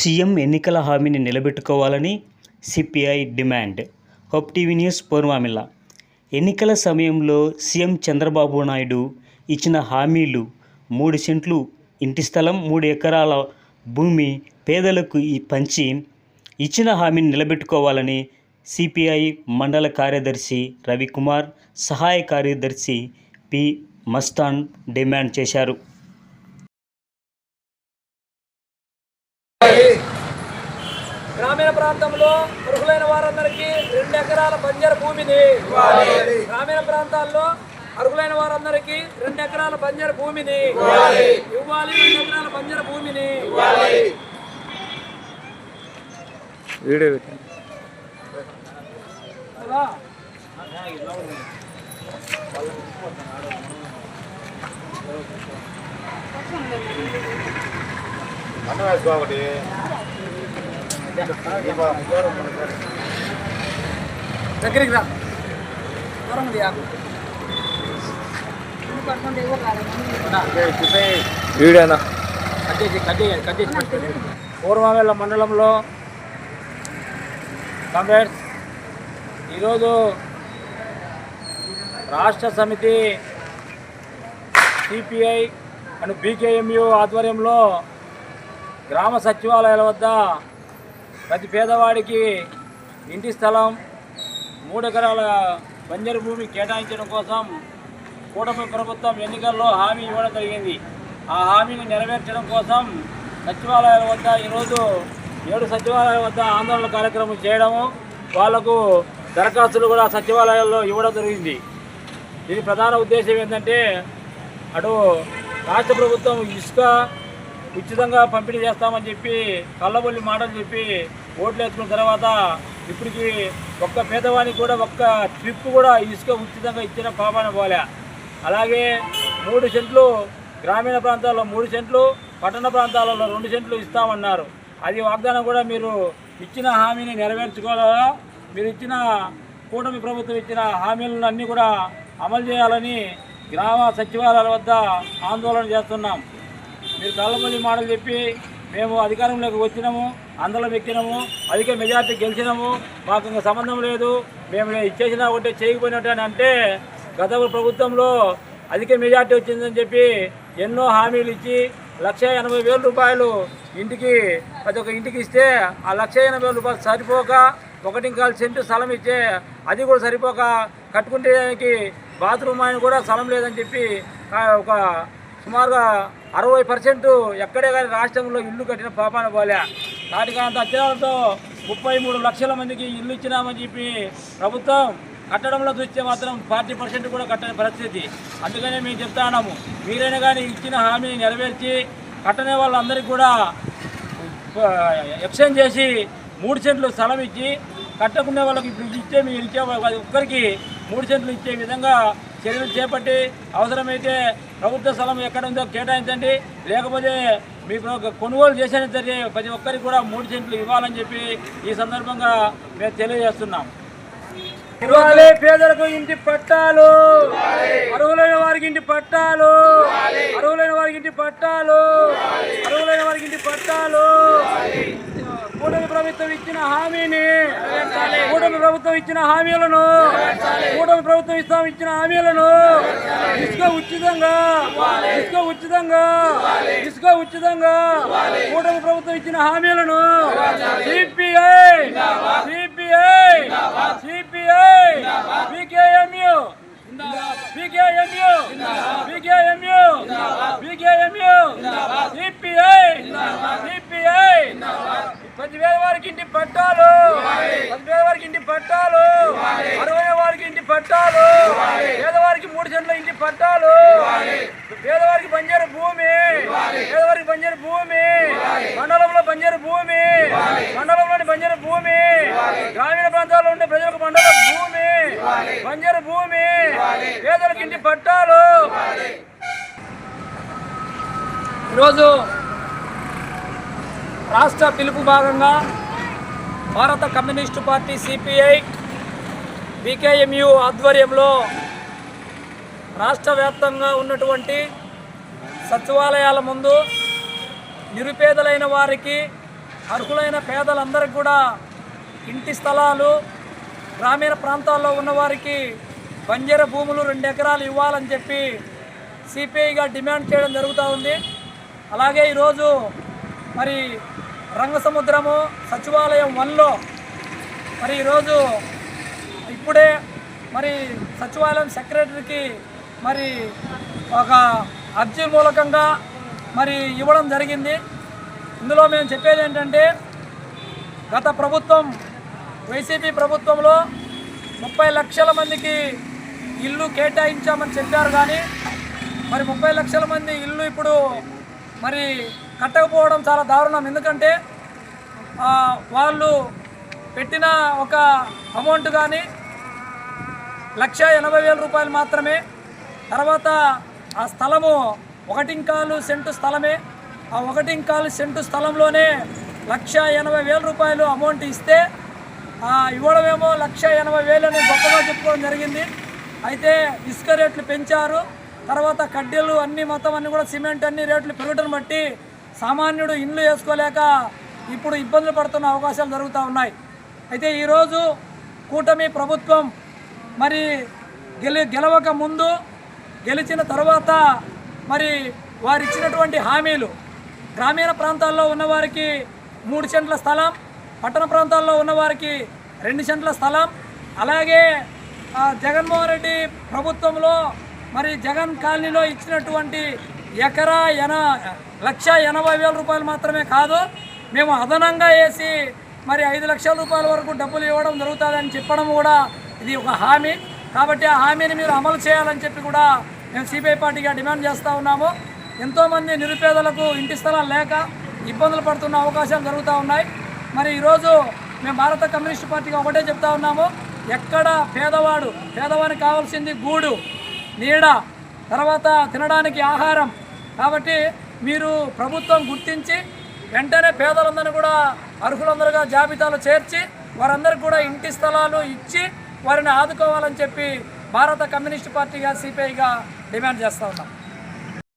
CM ఎన్నికల హామీని నిలబెట్టుకోవాలని CPI demand. Hope TV news పూర్వామిల్ల ఎన్నికల సమయంలో సీఎం చంద్రబాబు నాయుడు ఇచ్చిన హామీలు మూడు సెంట్లు ఇంటి స్థలం మూడు ఎకరాల భూమి పేదలకు ఈ పంచి ఇచ్చిన హామీని నిలబెట్టుకోవాలని సిపిఐ మండల కార్యదర్శి రవికుమార్ సహాయ కార్యదర్శి పి మస్తాన్ డిమాండ్ చేశారు గ్రామీణ ప్రాంతంలో అర్హులైన వారందరికీ రెండు ఎకరాల బంజరు భూమిని గ్రామీణ ప్రాంతాల్లో అర్హులైన వారందరికీ రెండు ఎకరాల బంజరు భూమిని ఇవ్వాలి. రెండు ఎకరాల బంజరు భూమిని కదా? అన్నం వేసుకో ఒకటి దగ్గరికి రా. దూరం. వీడేనా? పూర్వవేళ్ళ మండలంలో కామ్రేడ్స్ ఈరోజు రాష్ట్ర సమితి సిపిఐ అండ్ బీకేఎంయు ఆధ్వర్యంలో గ్రామ సచివాలయాల వద్ద ప్రతి పేదవాడికి ఇంటి స్థలం మూడు ఎకరాల బంజరు భూమి కేటాయించడం కోసం కూటమి ప్రభుత్వం ఎన్నికల్లో హామీ ఇవ్వడం జరిగింది. ఆ హామీని నెరవేర్చడం కోసం సచివాలయాల వద్ద ఈరోజు ఏడు సచివాలయాల వద్ద ఆందోళన కార్యక్రమం చేయడము వాళ్ళకు దరఖాస్తులు కూడా సచివాలయాల్లో ఇవ్వడం జరిగింది. దీని ప్రధాన ఉద్దేశం ఏంటంటే అటు రాష్ట్ర ప్రభుత్వం ఇసుక ఉచితంగా పంపిణీ చేస్తామని చెప్పి కళ్ళబొల్లి మాటలు చెప్పి ఓట్లు వేసుకున్న తర్వాత ఇప్పటికి ఒక్క పేదవానికి కూడా ఒక్క ట్రిప్ కూడా ఇసుక ఉచితంగా ఇచ్చిన పాపాన పోలే. అలాగే మూడు సెంట్లు గ్రామీణ ప్రాంతాల్లో మూడు సెంట్లు పట్టణ ప్రాంతాలలో రెండు సెంట్లు ఇస్తామన్నారు. అది వాగ్దానం కూడా మీరు ఇచ్చిన హామీని నెరవేర్చుకోవాలా? మీరు ఇచ్చిన కూటమి ప్రభుత్వం ఇచ్చిన హామీలను అన్నీ కూడా అమలు చేయాలని గ్రామ సచివాలయాల వద్ద ఆందోళన చేస్తున్నాం. మీరు కళ్ళమల్లి మాటలు చెప్పి మేము అధికారంలోకి వచ్చినాము అందరం ఎక్కినాము అధిక మెజార్టీ గెలిచినాము మాకు ఇంకా సంబంధం లేదు మేము ఇచ్చేసినా ఒకటే చేయకపోయినట్టు అంటే గత ప్రభుత్వంలో అధిక మెజార్టీ వచ్చిందని చెప్పి ఎన్నో హామీలు ఇచ్చి లక్ష ఎనభై వేల రూపాయలు ఇంటికి ప్రతి ఒక్క ఇంటికి ఇస్తే ఆ లక్ష ఎనభై వేల రూపాయలు సరిపోక ఒకటి ఇంకా సెంటు స్థలం ఇచ్చే అది కూడా సరిపోక కట్టుకుంటేకి బాత్రూమ్ ఆయన కూడా స్థలం లేదని చెప్పి ఒక సుమారుగా అరవై పర్సెంట్ ఎక్కడే కానీ రాష్ట్రంలో ఇల్లు కట్టిన పాపాన పోలే. నాటికంత అంత అత్యవసరంతో ముప్పై మూడు లక్షల మందికి ఇల్లు ఇచ్చినామని చెప్పి ప్రభుత్వం కట్టడంలో చూస్తే మాత్రం ఫార్టీ పర్సెంట్ కూడా కట్టని పరిస్థితి. అందుకనే మేము చెప్తా ఉన్నాము మీరైనా కానీ ఇచ్చిన హామీని నెరవేర్చి కట్టనే వాళ్ళందరికీ కూడా ఎక్స్చేంజ్ చేసి మూడు సెంట్లు స్థలం ఇచ్చి కట్టకునే వాళ్ళకి ఇప్పుడు ఇచ్చే మీరు ఇచ్చే ఒక్కరికి మూడు సెంట్లు ఇచ్చే విధంగా చర్యలు చేపట్టి అవసరమైతే ప్రభుత్వ స్థలం ఎక్కడ ఉందో కేటాయించండి. లేకపోతే మీకు ఒక కొనుగోలు చేసిన ప్రతి ఒక్కరికి కూడా మూడు సెంట్లు ఇవ్వాలని చెప్పి ఈ సందర్భంగా మేము తెలియజేస్తున్నాం. ఇవ్వాలి పేదలకు ఇంటి పట్టాలు. అరువులైన వారికి ఇంటి పట్టాలు. అరువులైన వారికి ఇంటి పట్టాలు. అరువులైన వారికి ఇంటి పట్టాలు. కూటమి ప్రభుత్వం ఇచ్చిన హామీని కూటమి ప్రభుత్వం ఇచ్చిన హామీలను కూటమి ప్రభుత్వం ఇస్తాం ఇచ్చిన హామీలను ఇసుక ఉచితంగా ఇసుక ఉచితంగా ఇసుక ఉచితంగా కూటమి ప్రభుత్వం ఇచ్చిన హామీలను CPI CPI CPI BKMU BKMU BKMU BKMU CPI CPI పదివేల వారికి ఇంటి పట్టాలు పదివేల వారికి ఇంటి పట్టాలు అరవై వారికి ఇంటి పట్టాలు. పేదవారికి మూడు సెంట్ల ఇంటి పట్టాలు. పేదవారికి బంజరు భూమి. పేదవారికి బంజరు భూమి. మండలంలో బంజరు భూమి. మండలంలోని బంజరు భూమి. గ్రామీణ ప్రాంతాల్లో ఉండే ప్రజలకు మండల భూమి. బంజరు భూమి. పేదలకు ఇంటి పట్టాలు. ఈరోజు రాష్ట్ర పిలుపు భాగంగా భారత కమ్యూనిస్టు పార్టీ సిపిఐ బీకేఎంయు ఆధ్వర్యంలో రాష్ట్ర వ్యాప్తంగా ఉన్నటువంటి సచివాలయాల ముందు నిరుపేదలైన వారికి అర్హులైన పేదలందరికీ కూడా ఇంటి స్థలాలు గ్రామీణ ప్రాంతాల్లో ఉన్నవారికి బంజర భూములు రెండు ఎకరాలు ఇవ్వాలని చెప్పి సిపిఐగా డిమాండ్ చేయడం జరుగుతూ ఉంది. అలాగే ఈరోజు మరి రంగసముద్రము సచివాలయం వన్లో మరి ఈరోజు ఇప్పుడే మరి సచివాలయం సెక్రటరీకి మరి ఒక అర్జీ మూలకంగా మరి ఇవ్వడం జరిగింది. ఇందులో మేము చెప్పేది ఏంటంటే గత ప్రభుత్వం వైసీపీ ప్రభుత్వంలో ముప్పై లక్షల మందికి ఇల్లు కేటాయించామని చెప్పారు కానీ మరి ముప్పై లక్షల మంది ఇల్లు ఇప్పుడు మరి కట్టకపోవడం చాలా దారుణం. ఎందుకంటే వాళ్ళు పెట్టిన ఒక అమౌంట్ కానీ లక్ష ఎనభై వేల రూపాయలు మాత్రమే. తర్వాత ఆ స్థలము ఒకటింకాలు సెంటు స్థలమే. ఆ ఒకటింకాలు సెంటు స్థలంలోనే లక్ష ఎనభై వేల రూపాయలు అమౌంట్ ఇస్తే ఇవ్వడమేమో లక్ష ఎనభై వేలు అని గొప్పగా చెప్పుకోవడం జరిగింది. అయితే ఇసుక రేట్లు పెంచారు. తర్వాత కడ్డీలు అన్ని మొత్తం అన్ని కూడా సిమెంట్ అన్ని రేట్లు పెరగటం బట్టి సామాన్యుడు ఇండ్లు వేసుకోలేక ఇప్పుడు ఇబ్బందులు పడుతున్న అవకాశాలు జరుగుతూ ఉన్నాయి. అయితే ఈరోజు కూటమి ప్రభుత్వం మరి గెలి గెలవక ముందు గెలిచిన తర్వాత మరి వారు ఇచ్చినటువంటి హామీలు. గ్రామీణ ప్రాంతాల్లో ఉన్నవారికి మూడు సెంట్ల స్థలం పట్టణ ప్రాంతాల్లో ఉన్నవారికి రెండు సెంట్ల స్థలం. అలాగే జగన్మోహన్ రెడ్డి ప్రభుత్వంలో మరి జగన్ కాలనీలో ఇచ్చినటువంటి ఎకరా ఎన లక్ష ఎనభై వేల రూపాయలు మాత్రమే కాదు మేము అదనంగా వేసి మరి ఐదు లక్షల రూపాయల వరకు డబ్బులు ఇవ్వడం జరుగుతుందని చెప్పడం కూడా ఇది ఒక హామీ. కాబట్టి ఆ హామీని మీరు అమలు చేయాలని చెప్పి కూడా మేము సిపిఐ పార్టీగా డిమాండ్ చేస్తూ ఉన్నాము. ఎంతోమంది నిరుపేదలకు ఇంటి స్థలాలు లేక ఇబ్బందులు పడుతున్న అవకాశాలు జరుగుతూ ఉన్నాయి. మరి ఈరోజు మేము భారత కమ్యూనిస్ట్ పార్టీగా ఒకటే చెప్తా ఉన్నాము. ఎక్కడ పేదవాడు పేదవానికి కావాల్సింది గూడు నీడ తర్వాత తినడానికి ఆహారం. కాబట్టి మీరు ప్రభుత్వం గుర్తించి వెంటనే పేదలందరినీ కూడా అర్హులందరుగా జాబితాలో చేర్చి వారందరికీ కూడా ఇంటి స్థలాలు ఇచ్చి వారిని ఆదుకోవాలని చెప్పి భారత కమ్యూనిస్ట్ పార్టీగా సిపిఐగా డిమాండ్ చేస్తూ ఉన్నాం